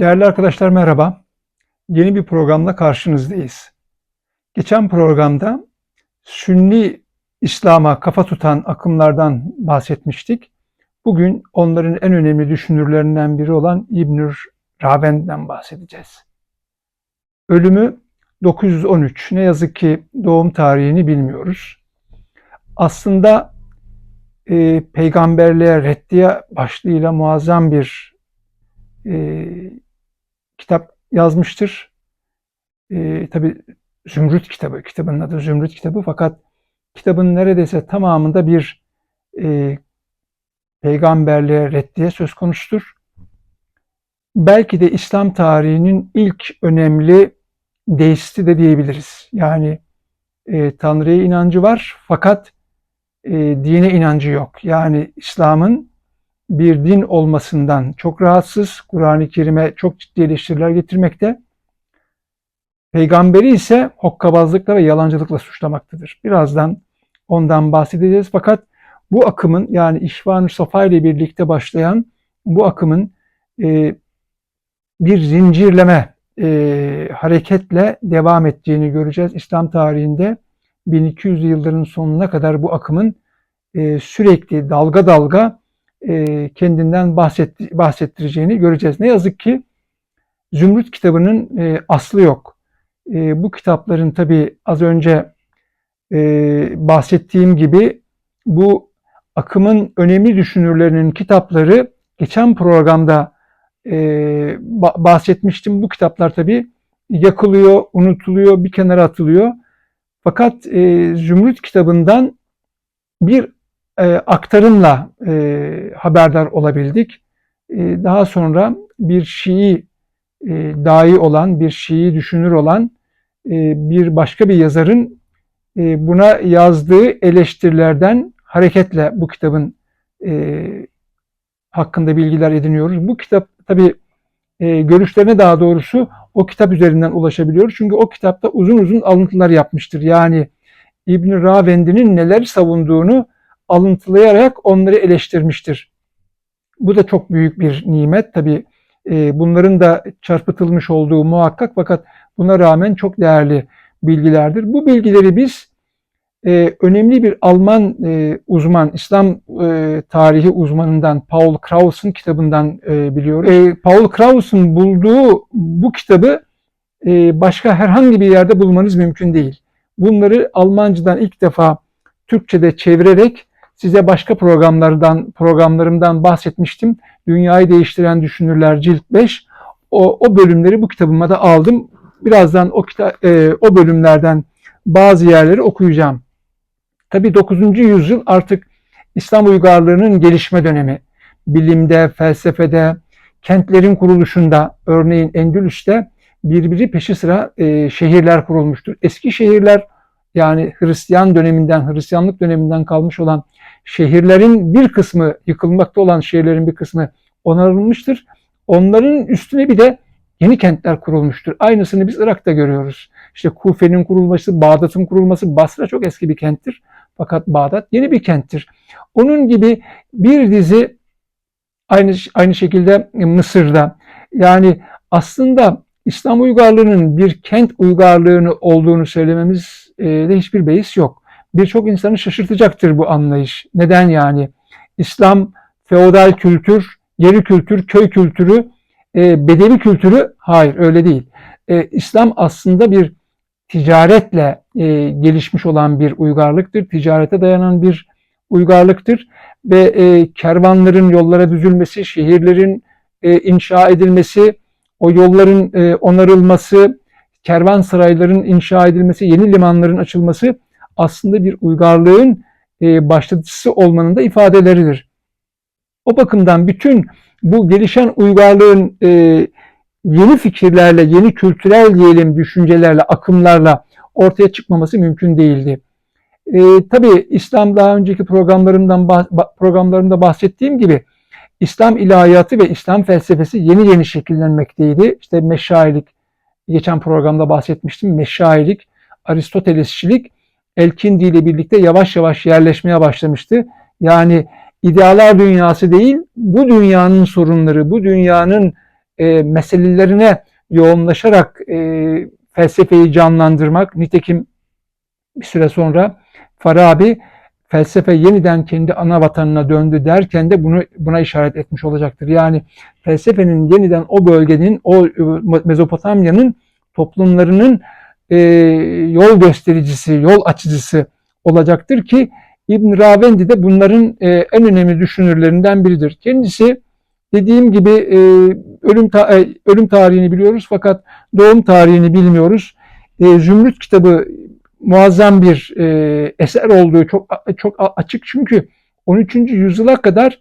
Değerli arkadaşlar merhaba. Yeni bir programla karşınızdayız. Geçen programda Sünni İslam'a kafa tutan akımlardan bahsetmiştik. Bugün onların en önemli düşünürlerinden biri olan İbnül Raven'den bahsedeceğiz. Ölümü 913. Ne yazık ki doğum tarihini bilmiyoruz. Aslında e, peygamberliğe reddiye başlığıyla muazzam bir e, kitap yazmıştır. E, Tabi Zümrüt kitabı, kitabın adı Zümrüt kitabı fakat kitabın neredeyse tamamında bir e, peygamberliğe reddiye söz konusudur. Belki de İslam tarihinin ilk önemli deisti de diyebiliriz. Yani e, Tanrı'ya inancı var fakat e, dine inancı yok. Yani İslam'ın bir din olmasından çok rahatsız. Kur'an-ı Kerim'e çok ciddi eleştiriler getirmekte. Peygamberi ise hokkabazlıkla ve yalancılıkla suçlamaktadır. Birazdan ondan bahsedeceğiz. Fakat bu akımın yani İhvan-ı Safa ile birlikte başlayan bu akımın e, bir zincirleme e, hareketle devam ettiğini göreceğiz. İslam tarihinde 1200 yılların sonuna kadar bu akımın e, sürekli dalga dalga e, kendinden bahset, bahsettireceğini göreceğiz. Ne yazık ki Zümrüt kitabının e, aslı yok. E, bu kitapların tabi az önce bahsettiğim gibi bu akımın önemli düşünürlerinin kitapları geçen programda bahsetmiştim. Bu kitaplar tabi yakılıyor, unutuluyor, bir kenara atılıyor. Fakat Zümrüt kitabından bir e, aktarımla e, haberdar olabildik. E, daha sonra bir Şii e, dahi olan, bir Şii düşünür olan e, bir başka bir yazarın e, buna yazdığı eleştirilerden hareketle bu kitabın e, hakkında bilgiler ediniyoruz. Bu kitap tabi e, görüşlerine daha doğrusu o kitap üzerinden ulaşabiliyoruz. Çünkü o kitapta uzun uzun alıntılar yapmıştır. Yani İbn Ravendi'nin neler savunduğunu alıntılayarak onları eleştirmiştir. Bu da çok büyük bir nimet. Tabi e, bunların da çarpıtılmış olduğu muhakkak fakat buna rağmen çok değerli bilgilerdir. Bu bilgileri biz e, önemli bir Alman e, uzman, İslam e, tarihi uzmanından Paul Kraus'un kitabından biliyoruz. Paul Kraus'un bulduğu bu kitabı başka herhangi bir yerde bulmanız mümkün değil. Bunları Almancadan ilk defa Türkçe'de çevirerek size başka programlardan programlarımdan bahsetmiştim. Dünyayı değiştiren düşünürler cilt 5. O, o bölümleri bu kitabıma da aldım. Birazdan o kita, e, o bölümlerden bazı yerleri okuyacağım. Tabii 9. yüzyıl artık İslam uygarlığının gelişme dönemi. Bilimde, felsefede, kentlerin kuruluşunda, örneğin Endülüs'te birbiri peşi sıra e, şehirler kurulmuştur. Eski şehirler yani Hristiyan döneminden, Hristiyanlık döneminden kalmış olan şehirlerin bir kısmı, yıkılmakta olan şehirlerin bir kısmı onarılmıştır. Onların üstüne bir de yeni kentler kurulmuştur. Aynısını biz Irak'ta görüyoruz. İşte Kufe'nin kurulması, Bağdat'ın kurulması, Basra çok eski bir kenttir. Fakat Bağdat yeni bir kenttir. Onun gibi bir dizi aynı aynı şekilde Mısır'da yani aslında İslam uygarlığının bir kent uygarlığını olduğunu söylememiz de hiçbir beis yok. Birçok insanı şaşırtacaktır bu anlayış. Neden yani? İslam feodal kültür, geri kültür, köy kültürü, e, bedevi kültürü hayır öyle değil. E, İslam aslında bir ticaretle e, gelişmiş olan bir uygarlıktır. Ticarete dayanan bir uygarlıktır ve e, kervanların yollara düzülmesi, şehirlerin inşa edilmesi, o yolların onarılması, kervansarayların inşa edilmesi, yeni limanların açılması aslında bir uygarlığın e, başlatıcısı olmanın da ifadeleridir. O bakımdan bütün bu gelişen uygarlığın e, yeni fikirlerle, yeni kültürel diyelim düşüncelerle, akımlarla ortaya çıkmaması mümkün değildi. E, tabii İslam daha önceki programlarımdan programlarımda bahsettiğim gibi İslam ilahiyatı ve İslam felsefesi yeni yeni şekillenmekteydi. İşte meşayilik, geçen programda bahsetmiştim. Meşayilik, Aristotelesçilik Elkindi ile birlikte yavaş yavaş yerleşmeye başlamıştı. Yani idealar dünyası değil, bu dünyanın sorunları, bu dünyanın e, meselelerine yoğunlaşarak e, felsefeyi canlandırmak. Nitekim bir süre sonra Farabi felsefe yeniden kendi ana vatanına döndü derken de bunu buna işaret etmiş olacaktır. Yani felsefenin yeniden o bölgenin, o Mezopotamya'nın toplumlarının e, yol göstericisi, yol açıcısı olacaktır ki İbn Ravendi de bunların e, en önemli düşünürlerinden biridir. Kendisi dediğim gibi e, ölüm ta e, ölüm tarihini biliyoruz fakat doğum tarihini bilmiyoruz. E, Zümrüt kitabı muazzam bir e, eser olduğu çok çok açık çünkü 13. yüzyıla kadar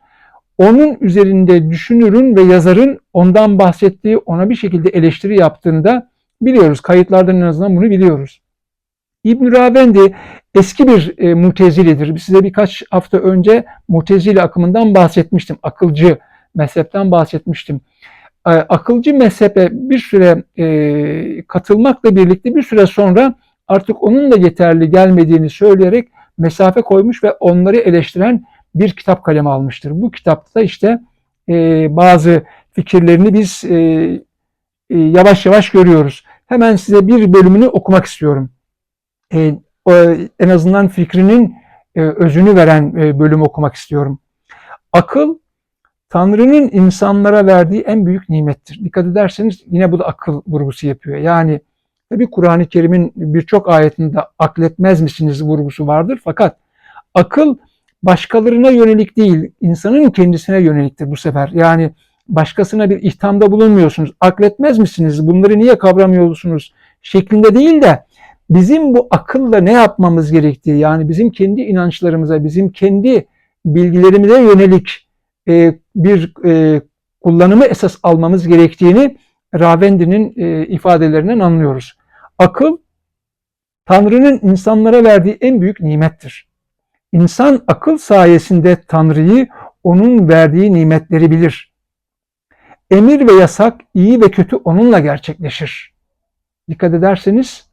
onun üzerinde düşünürün ve yazarın ondan bahsettiği, ona bir şekilde eleştiri yaptığını da biliyoruz. Kayıtlardan en azından bunu biliyoruz. İbn Ravendi eski bir e, mutezilidir. Size birkaç hafta önce mutezili akımından bahsetmiştim. Akılcı mezhepten bahsetmiştim. E, akılcı mezhebe bir süre e, katılmakla birlikte bir süre sonra artık onun da yeterli gelmediğini söyleyerek mesafe koymuş ve onları eleştiren bir kitap kaleme almıştır. Bu kitapta işte e, bazı fikirlerini biz e, e, yavaş yavaş görüyoruz. Hemen size bir bölümünü okumak istiyorum. E, o, en azından fikrinin e, özünü veren e, bölümü okumak istiyorum. Akıl Tanrı'nın insanlara verdiği en büyük nimettir. Dikkat ederseniz yine bu da akıl vurgusu yapıyor. Yani tabi Kur'an-ı Kerim'in birçok ayetinde akletmez misiniz vurgusu vardır. Fakat akıl başkalarına yönelik değil, insanın kendisine yöneliktir bu sefer. Yani başkasına bir ihtamda bulunmuyorsunuz. Akletmez misiniz? Bunları niye kavramıyorsunuz? Şeklinde değil de bizim bu akılla ne yapmamız gerektiği yani bizim kendi inançlarımıza, bizim kendi bilgilerimize yönelik e, bir e, kullanımı esas almamız gerektiğini Ravendi'nin e, ifadelerinden anlıyoruz. Akıl Tanrı'nın insanlara verdiği en büyük nimettir. İnsan akıl sayesinde Tanrı'yı onun verdiği nimetleri bilir. Emir ve yasak, iyi ve kötü onunla gerçekleşir. Dikkat ederseniz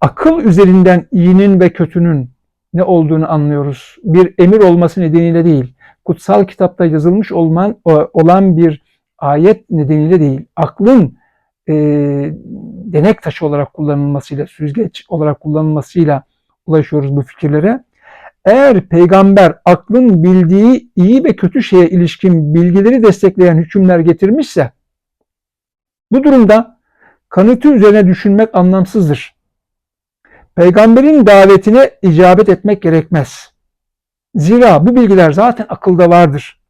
akıl üzerinden iyinin ve kötünün ne olduğunu anlıyoruz. Bir emir olması nedeniyle değil, kutsal kitapta yazılmış olman, olan bir ayet nedeniyle değil, aklın e, denek taşı olarak kullanılmasıyla, süzgeç olarak kullanılmasıyla ulaşıyoruz bu fikirlere. Eğer peygamber aklın bildiği iyi ve kötü şeye ilişkin bilgileri destekleyen hükümler getirmişse, bu durumda kanıtı üzerine düşünmek anlamsızdır. Peygamberin davetine icabet etmek gerekmez. Zira bu bilgiler zaten akılda vardır.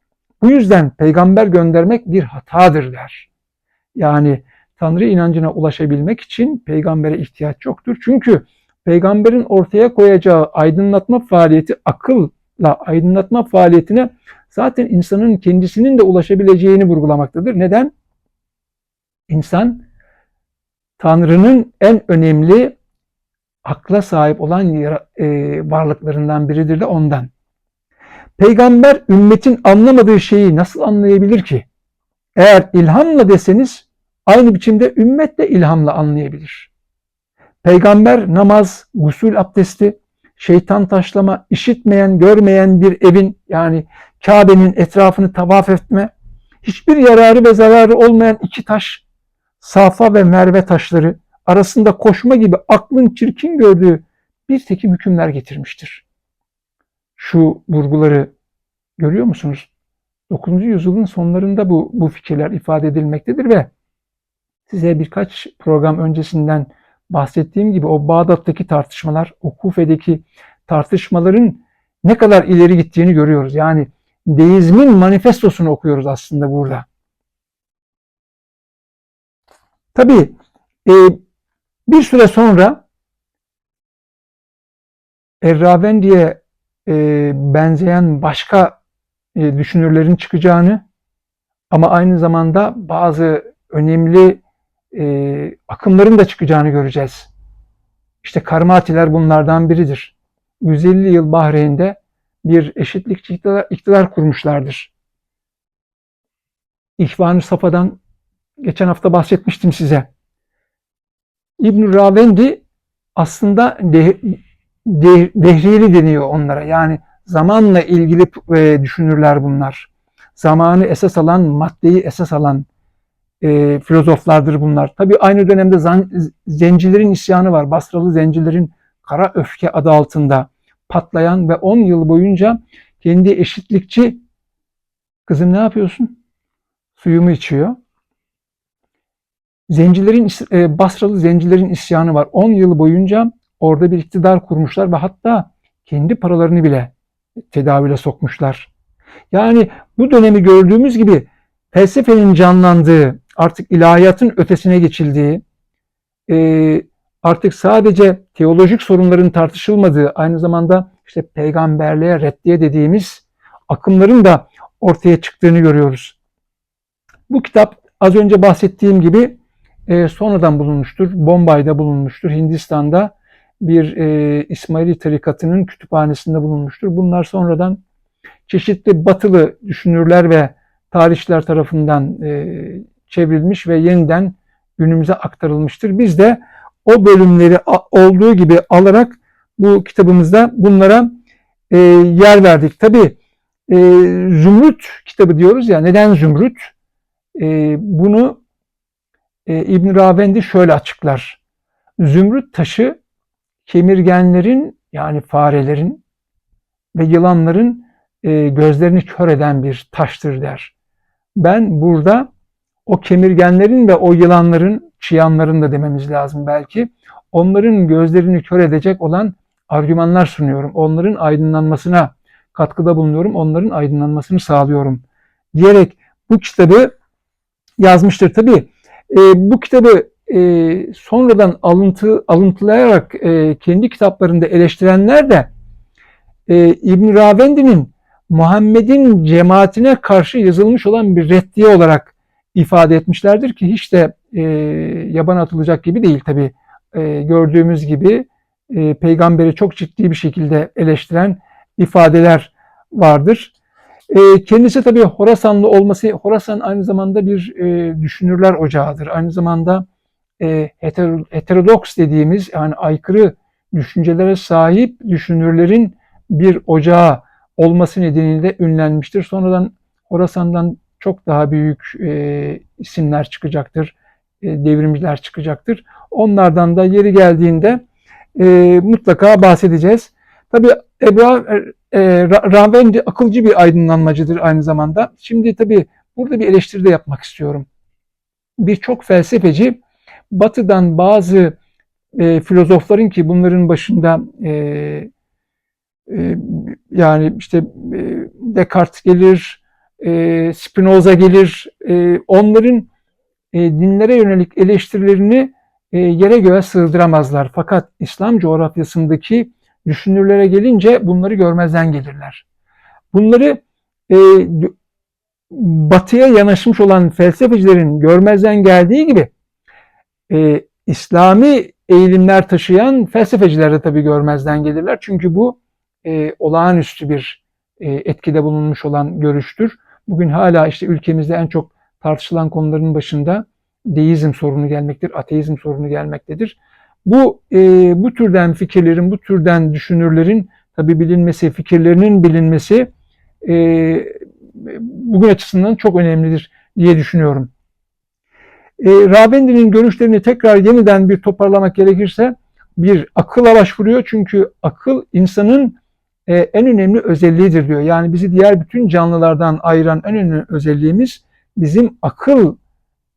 Bu yüzden peygamber göndermek bir hatadır der. Yani Tanrı inancına ulaşabilmek için peygambere ihtiyaç yoktur. Çünkü peygamberin ortaya koyacağı aydınlatma faaliyeti akılla aydınlatma faaliyetine zaten insanın kendisinin de ulaşabileceğini vurgulamaktadır. Neden? İnsan Tanrı'nın en önemli akla sahip olan e, varlıklarından biridir de ondan. Peygamber ümmetin anlamadığı şeyi nasıl anlayabilir ki? Eğer ilhamla deseniz aynı biçimde ümmet de ilhamla anlayabilir. Peygamber namaz, gusül abdesti, şeytan taşlama, işitmeyen, görmeyen bir evin yani Kabe'nin etrafını tavaf etme, hiçbir yararı ve zararı olmayan iki taş, Safa ve Merve taşları arasında koşma gibi aklın çirkin gördüğü bir tekim hükümler getirmiştir. Şu vurguları görüyor musunuz? 9. yüzyılın sonlarında bu, bu fikirler ifade edilmektedir ve size birkaç program öncesinden bahsettiğim gibi o Bağdat'taki tartışmalar, o Kufe'deki tartışmaların ne kadar ileri gittiğini görüyoruz. Yani deizmin manifestosunu okuyoruz aslında burada. Tabii e, bir süre sonra Erravendi'ye e, benzeyen başka e, düşünürlerin çıkacağını ama aynı zamanda bazı önemli e, akımların da çıkacağını göreceğiz. İşte Karmatiler bunlardan biridir. 150 yıl Bahreyn'de bir eşitlikçi iktidar, iktidar kurmuşlardır. İhvan-ı Safa'dan geçen hafta bahsetmiştim size. İbn Ravendi aslında de, de, dehriyeli deniyor onlara. Yani zamanla ilgili e, düşünürler bunlar. Zamanı esas alan, maddeyi esas alan e, filozoflardır bunlar. Tabii aynı dönemde zan- zencilerin isyanı var. Basralı zencilerin kara öfke adı altında patlayan ve 10 yıl boyunca kendi eşitlikçi kızım ne yapıyorsun? Suyumu içiyor. Zencilerin e, Basralı zencilerin isyanı var. 10 yıl boyunca orada bir iktidar kurmuşlar ve hatta kendi paralarını bile tedavüle sokmuşlar. Yani bu dönemi gördüğümüz gibi felsefenin canlandığı, artık ilahiyatın ötesine geçildiği, e, artık sadece teolojik sorunların tartışılmadığı, aynı zamanda işte peygamberliğe reddiye dediğimiz akımların da ortaya çıktığını görüyoruz. Bu kitap az önce bahsettiğim gibi e, sonradan bulunmuştur. Bombay'da bulunmuştur. Hindistan'da bir e, İsmaili tarikatının kütüphanesinde bulunmuştur. Bunlar sonradan çeşitli batılı düşünürler ve tarihçiler tarafından e, çevrilmiş ve yeniden günümüze aktarılmıştır. Biz de o bölümleri olduğu gibi alarak bu kitabımızda bunlara e, yer verdik. Tabi e, Zümrüt kitabı diyoruz ya neden Zümrüt? E, bunu e, İbn Ravendi şöyle açıklar. Zümrüt taşı kemirgenlerin yani farelerin ve yılanların e, gözlerini kör eden bir taştır der. Ben burada o kemirgenlerin ve o yılanların, çıyanların da dememiz lazım belki, onların gözlerini kör edecek olan argümanlar sunuyorum. Onların aydınlanmasına katkıda bulunuyorum. Onların aydınlanmasını sağlıyorum. Diyerek bu kitabı yazmıştır. Tabi e, bu kitabı e, sonradan alıntı alıntılayarak e, kendi kitaplarında eleştirenler de e, İbn Ravendi'nin Muhammed'in cemaatine karşı yazılmış olan bir reddiye olarak ifade etmişlerdir ki hiç de e, yaban atılacak gibi değil tabi e, gördüğümüz gibi e, peygamberi çok ciddi bir şekilde eleştiren ifadeler vardır. E, kendisi tabi Horasanlı olması, Horasan aynı zamanda bir e, düşünürler ocağıdır. Aynı zamanda e, heter, heterodoks dediğimiz yani aykırı düşüncelere sahip düşünürlerin bir ocağı olması nedeniyle ünlenmiştir. Sonradan Horasan'dan çok daha büyük e, isimler çıkacaktır, e, devrimciler çıkacaktır. Onlardan da yeri geldiğinde e, mutlaka bahsedeceğiz. Tabi Ebra e, Ravendi akılcı bir aydınlanmacıdır aynı zamanda. Şimdi tabi burada bir eleştiri de yapmak istiyorum. Birçok felsefeci batıdan bazı e, filozofların ki bunların başında e, e, yani işte e, Descartes gelir, e, Spinoza gelir, e, onların e, dinlere yönelik eleştirilerini e, yere göğe sığdıramazlar. Fakat İslam coğrafyasındaki düşünürlere gelince bunları görmezden gelirler. Bunları e, batıya yanaşmış olan felsefecilerin görmezden geldiği gibi e, İslami eğilimler taşıyan felsefeciler de tabii görmezden gelirler. Çünkü bu e, olağanüstü bir e, etkide bulunmuş olan görüştür. Bugün hala işte ülkemizde en çok tartışılan konuların başında deizm sorunu gelmektir, ateizm sorunu gelmektedir. Bu e, bu türden fikirlerin, bu türden düşünürlerin tabi bilinmesi, fikirlerinin bilinmesi e, bugün açısından çok önemlidir diye düşünüyorum. E, Ravendi'nin görüşlerini tekrar yeniden bir toparlamak gerekirse bir akıla başvuruyor. Çünkü akıl insanın e, en önemli özelliğidir diyor. Yani bizi diğer bütün canlılardan ayıran en önemli özelliğimiz bizim akıl,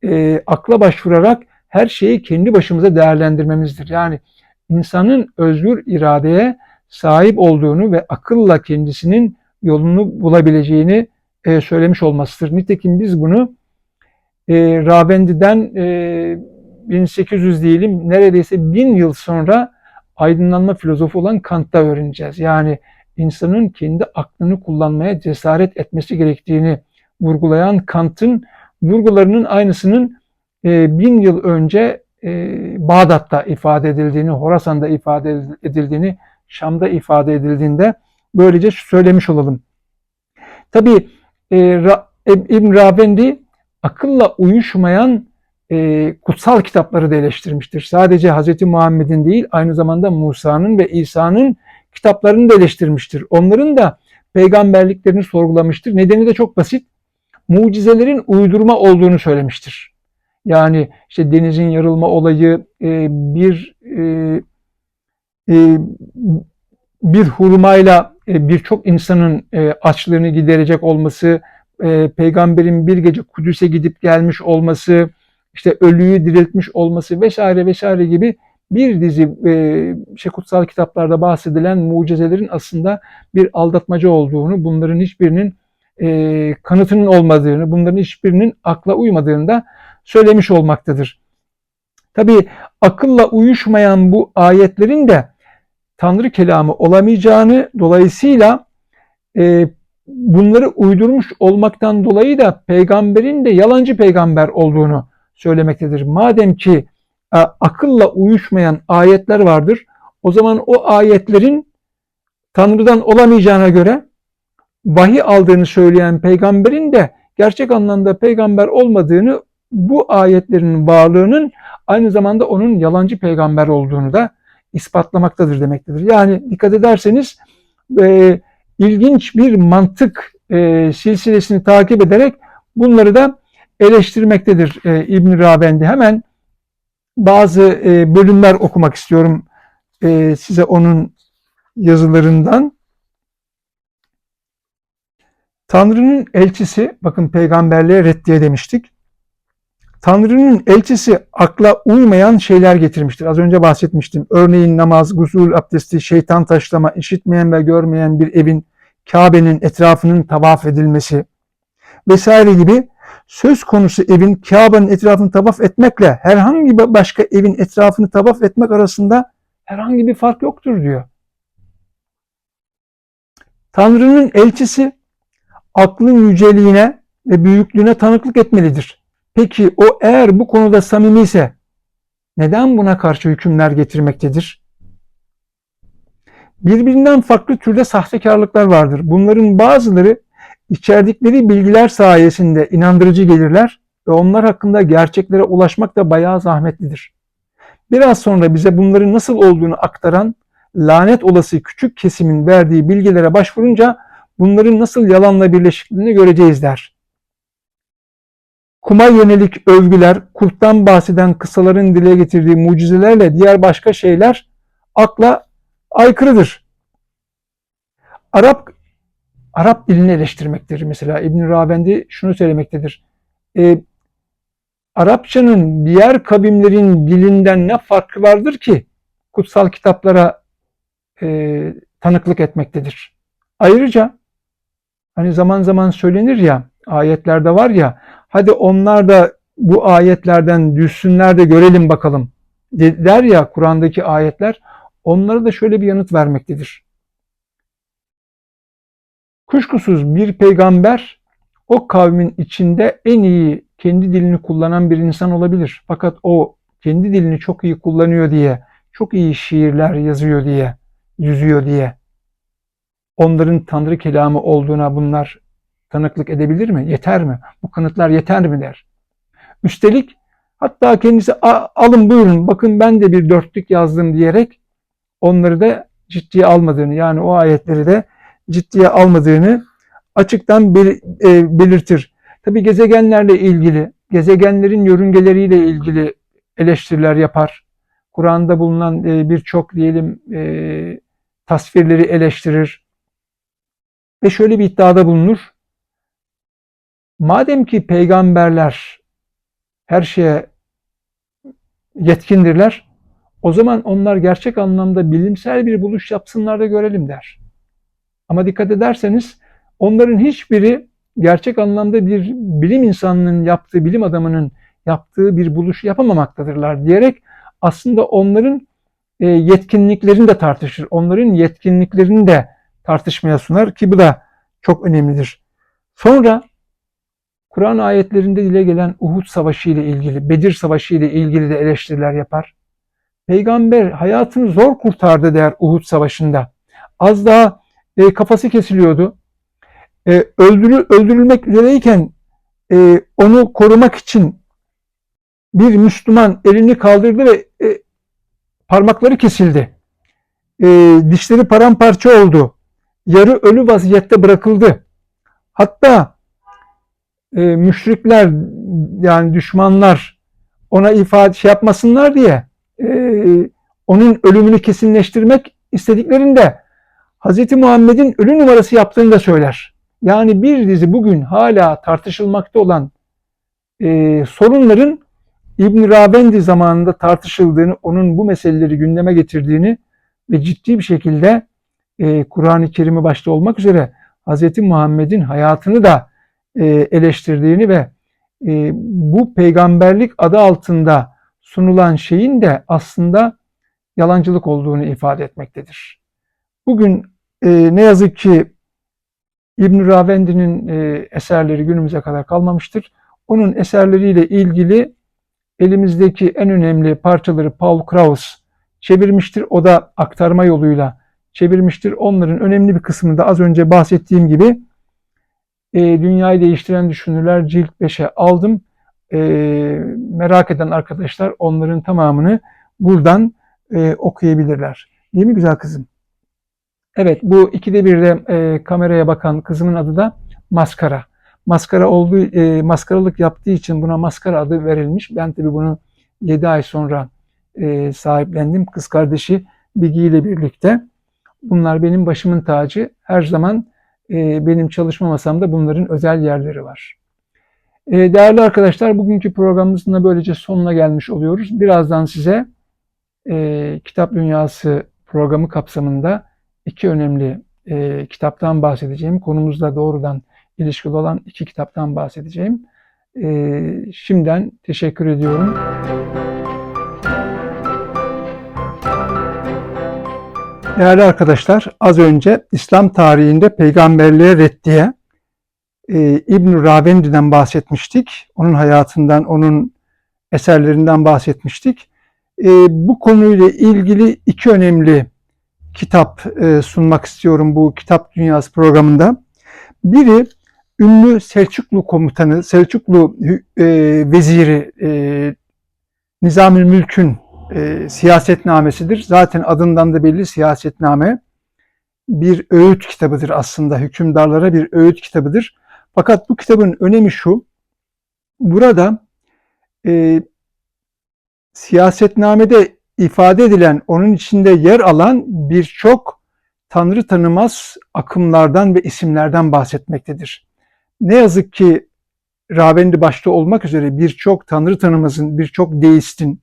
e, akla başvurarak her şeyi kendi başımıza değerlendirmemizdir. Yani insanın özgür iradeye sahip olduğunu ve akılla kendisinin yolunu bulabileceğini e, söylemiş olmasıdır. Nitekim biz bunu e, Ravendi'den e, 1800 diyelim neredeyse bin yıl sonra aydınlanma filozofu olan Kant'ta öğreneceğiz. Yani insanın kendi aklını kullanmaya cesaret etmesi gerektiğini vurgulayan Kant'ın vurgularının aynısının e, bin yıl önce e, Bağdat'ta ifade edildiğini, Horasan'da ifade edildiğini, Şam'da ifade edildiğinde böylece söylemiş olalım. Tabi e, İbn Rabendi akılla uyuşmayan e, kutsal kitapları da eleştirmiştir. Sadece Hz. Muhammed'in değil aynı zamanda Musa'nın ve İsa'nın kitaplarını da eleştirmiştir. Onların da peygamberliklerini sorgulamıştır. Nedeni de çok basit. Mucizelerin uydurma olduğunu söylemiştir. Yani işte denizin yarılma olayı, e, bir e, e, bir hurmayla birçok insanın açlığını giderecek olması, peygamberin bir gece Kudüs'e gidip gelmiş olması, işte ölüyü diriltmiş olması vesaire vesaire gibi bir dizi e, şey kutsal kitaplarda bahsedilen mucizelerin aslında bir aldatmaca olduğunu, bunların hiçbirinin e, kanıtının olmadığını, bunların hiçbirinin akla uymadığını da söylemiş olmaktadır. Tabi akılla uyuşmayan bu ayetlerin de Tanrı kelamı olamayacağını dolayısıyla e, bunları uydurmuş olmaktan dolayı da peygamberin de yalancı peygamber olduğunu söylemektedir. Madem ki akılla uyuşmayan ayetler vardır, o zaman o ayetlerin Tanrı'dan olamayacağına göre vahiy aldığını söyleyen peygamberin de gerçek anlamda peygamber olmadığını, bu ayetlerin varlığının aynı zamanda onun yalancı peygamber olduğunu da ispatlamaktadır demektedir. Yani dikkat ederseniz e, ilginç bir mantık e, silsilesini takip ederek bunları da eleştirmektedir e, İbn Rabendi. Hemen bazı e, bölümler okumak istiyorum e, size onun yazılarından. Tanrı'nın elçisi, bakın peygamberliğe reddiye demiştik. Tanrı'nın elçisi akla uymayan şeyler getirmiştir. Az önce bahsetmiştim. Örneğin namaz, gusül abdesti, şeytan taşlama, işitmeyen ve görmeyen bir evin, Kabe'nin etrafının tavaf edilmesi vesaire gibi söz konusu evin Kabe'nin etrafını tavaf etmekle herhangi bir başka evin etrafını tavaf etmek arasında herhangi bir fark yoktur diyor. Tanrı'nın elçisi aklın yüceliğine ve büyüklüğüne tanıklık etmelidir. Peki o eğer bu konuda samimi ise neden buna karşı hükümler getirmektedir? Birbirinden farklı türde sahtekarlıklar vardır. Bunların bazıları içerdikleri bilgiler sayesinde inandırıcı gelirler ve onlar hakkında gerçeklere ulaşmak da bayağı zahmetlidir. Biraz sonra bize bunların nasıl olduğunu aktaran lanet olası küçük kesimin verdiği bilgilere başvurunca bunların nasıl yalanla birleşikliğini göreceğiz der. Kuma yönelik övgüler, kurttan bahseden kısaların dile getirdiği mucizelerle diğer başka şeyler akla aykırıdır. Arap Arap dilini eleştirmektir. Mesela İbn Ravendi şunu söylemektedir. E, Arapçanın diğer kavimlerin dilinden ne farkı vardır ki kutsal kitaplara e, tanıklık etmektedir. Ayrıca hani zaman zaman söylenir ya ayetlerde var ya hadi onlar da bu ayetlerden düşsünler de görelim bakalım der ya Kur'an'daki ayetler onlara da şöyle bir yanıt vermektedir. Kuşkusuz bir peygamber o kavmin içinde en iyi kendi dilini kullanan bir insan olabilir. Fakat o kendi dilini çok iyi kullanıyor diye, çok iyi şiirler yazıyor diye, yüzüyor diye onların Tanrı kelamı olduğuna bunlar tanıklık edebilir mi? Yeter mi? Bu kanıtlar yeter mi der. Üstelik hatta kendisi alın buyurun bakın ben de bir dörtlük yazdım diyerek onları da ciddiye almadığını yani o ayetleri de ciddiye almadığını açıktan e, belirtir. Tabi gezegenlerle ilgili, gezegenlerin yörüngeleriyle ilgili eleştiriler yapar. Kur'an'da bulunan e, birçok diyelim e, tasvirleri eleştirir. Ve şöyle bir iddiada bulunur. Madem ki peygamberler her şeye yetkindirler, o zaman onlar gerçek anlamda bilimsel bir buluş yapsınlar da görelim der. Ama dikkat ederseniz onların hiçbiri gerçek anlamda bir bilim insanının yaptığı, bilim adamının yaptığı bir buluşu yapamamaktadırlar diyerek aslında onların e, yetkinliklerini de tartışır. Onların yetkinliklerini de tartışmaya sunar ki bu da çok önemlidir. Sonra Kur'an ayetlerinde dile gelen Uhud Savaşı ile ilgili, Bedir Savaşı ile ilgili de eleştiriler yapar. Peygamber hayatını zor kurtardı der Uhud Savaşı'nda. Az daha e, kafası kesiliyordu. E, öldürül, öldürülmek üzereyken e, onu korumak için bir Müslüman elini kaldırdı ve e, parmakları kesildi. E, dişleri paramparça oldu. Yarı ölü vaziyette bırakıldı. Hatta e, müşrikler yani düşmanlar ona ifade şey yapmasınlar diye e, onun ölümünü kesinleştirmek istediklerinde Hz. Muhammed'in ölü numarası yaptığını da söyler. Yani bir dizi bugün hala tartışılmakta olan e, sorunların İbn Rabendi zamanında tartışıldığını, onun bu meseleleri gündeme getirdiğini ve ciddi bir şekilde e, Kur'an-ı Kerim'i başta olmak üzere Hz. Muhammed'in hayatını da e, eleştirdiğini ve e, bu peygamberlik adı altında sunulan şeyin de aslında yalancılık olduğunu ifade etmektedir. Bugün e, ne yazık ki İbn Ravendi'nin e, eserleri günümüze kadar kalmamıştır. Onun eserleriyle ilgili elimizdeki en önemli parçaları Paul Kraus çevirmiştir. O da aktarma yoluyla çevirmiştir. Onların önemli bir kısmını da az önce bahsettiğim gibi e, Dünyayı Değiştiren Düşünürler cilt 5'e aldım. E, merak eden arkadaşlar onların tamamını buradan e, okuyabilirler. Değil mi güzel kızım? Evet bu ikide birde e, kameraya bakan kızımın adı da Maskara. Maskara olduğu, e, maskaralık yaptığı için buna maskara adı verilmiş. Ben tabi bunu 7 ay sonra e, sahiplendim. Kız kardeşi Bigi ile birlikte. Bunlar benim başımın tacı. Her zaman e, benim çalışma masamda bunların özel yerleri var. E, değerli arkadaşlar bugünkü programımızın da böylece sonuna gelmiş oluyoruz. Birazdan size e, Kitap Dünyası programı kapsamında iki önemli e, kitaptan bahsedeceğim. Konumuzla doğrudan ilişkili olan iki kitaptan bahsedeceğim. E, şimdiden teşekkür ediyorum. Değerli arkadaşlar, az önce İslam tarihinde peygamberliğe reddiye e, İbn Ravendi'den bahsetmiştik. Onun hayatından, onun eserlerinden bahsetmiştik. E, bu konuyla ilgili iki önemli kitap e, sunmak istiyorum bu Kitap Dünyası programında. Biri ünlü Selçuklu komutanı, Selçuklu e, veziri e, Nizamül Mülk'ün siyasetnamesidir. Zaten adından da belli siyasetname. Bir öğüt kitabıdır aslında. Hükümdarlara bir öğüt kitabıdır. Fakat bu kitabın önemi şu. Burada e, siyasetnamede ifade edilen, onun içinde yer alan birçok tanrı tanımaz akımlardan ve isimlerden bahsetmektedir. Ne yazık ki Ravendi başta olmak üzere birçok tanrı tanımazın, birçok deistin,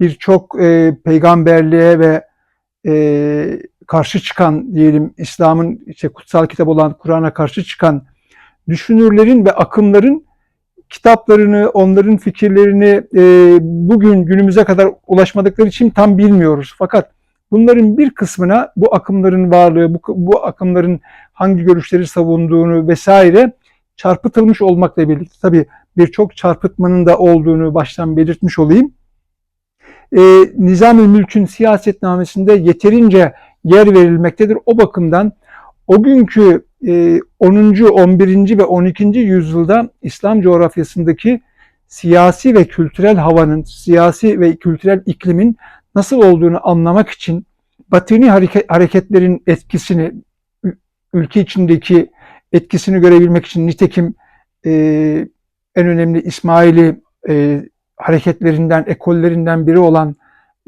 birçok e, peygamberliğe ve e, karşı çıkan diyelim İslam'ın işte kutsal kitap olan Kur'an'a karşı çıkan düşünürlerin ve akımların kitaplarını, onların fikirlerini e, bugün günümüze kadar ulaşmadıkları için tam bilmiyoruz. Fakat bunların bir kısmına bu akımların varlığı, bu, bu akımların hangi görüşleri savunduğunu vesaire çarpıtılmış olmakla birlikte tabii birçok çarpıtmanın da olduğunu baştan belirtmiş olayım. E, Nizam-ı Mülk'ün siyasetnamesinde yeterince yer verilmektedir. O bakımdan o günkü 10. E, 11. ve 12. yüzyılda İslam coğrafyasındaki siyasi ve kültürel havanın, siyasi ve kültürel iklimin nasıl olduğunu anlamak için batini hareketlerin etkisini, ülke içindeki etkisini görebilmek için nitekim e, en önemli İsmaili e, hareketlerinden, ekollerinden biri olan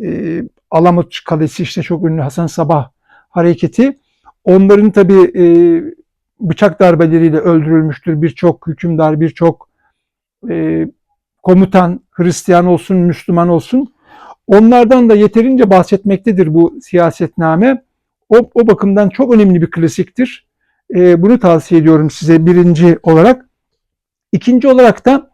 e, Alamut Kalesi işte çok ünlü Hasan Sabah hareketi Onların tabi e, bıçak darbeleriyle öldürülmüştür birçok hükümdar, birçok e, komutan, Hristiyan olsun, Müslüman olsun. Onlardan da yeterince bahsetmektedir bu siyasetname. O, o bakımdan çok önemli bir klasiktir. E, bunu tavsiye ediyorum size birinci olarak. İkinci olarak da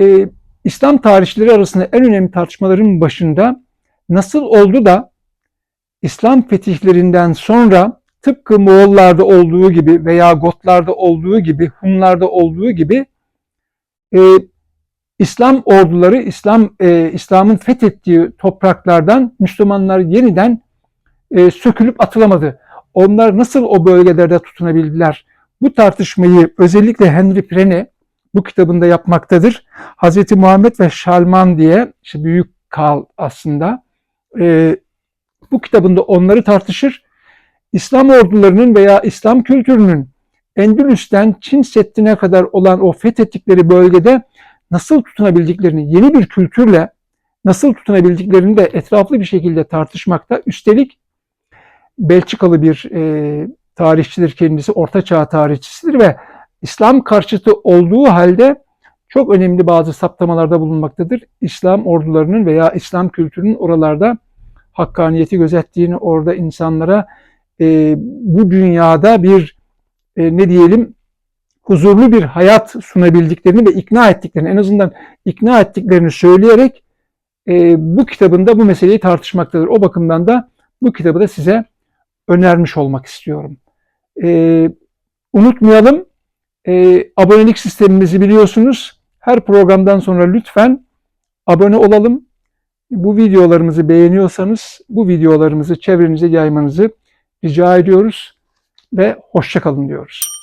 e, İslam tarihçileri arasında en önemli tartışmaların başında nasıl oldu da İslam fetihlerinden sonra tıpkı Moğollarda olduğu gibi veya Gotlarda olduğu gibi, Hunlarda olduğu gibi e, İslam orduları, İslam e, İslam'ın fethettiği topraklardan Müslümanlar yeniden e, sökülüp atılamadı. Onlar nasıl o bölgelerde tutunabildiler? Bu tartışmayı özellikle Henry Prene bu kitabında yapmaktadır. Hz. Muhammed ve Şalman diye işte büyük kal aslında e, bu kitabında onları tartışır. İslam ordularının veya İslam kültürünün Endülüs'ten Çin Seddi'ne kadar olan o fethettikleri bölgede nasıl tutunabildiklerini, yeni bir kültürle nasıl tutunabildiklerini de etraflı bir şekilde tartışmakta. Üstelik Belçikalı bir e, tarihçidir kendisi, Orta Çağ tarihçisidir ve İslam karşıtı olduğu halde çok önemli bazı saptamalarda bulunmaktadır. İslam ordularının veya İslam kültürünün oralarda hakkaniyeti gözettiğini, orada insanlara e, bu dünyada bir e, ne diyelim huzurlu bir hayat sunabildiklerini ve ikna ettiklerini, en azından ikna ettiklerini söyleyerek e, bu kitabında bu meseleyi tartışmaktadır. O bakımdan da bu kitabı da size önermiş olmak istiyorum. E, unutmayalım, e, abonelik sistemimizi biliyorsunuz. Her programdan sonra lütfen abone olalım. Bu videolarımızı beğeniyorsanız bu videolarımızı çevrenize yaymanızı rica ediyoruz ve hoşça kalın diyoruz.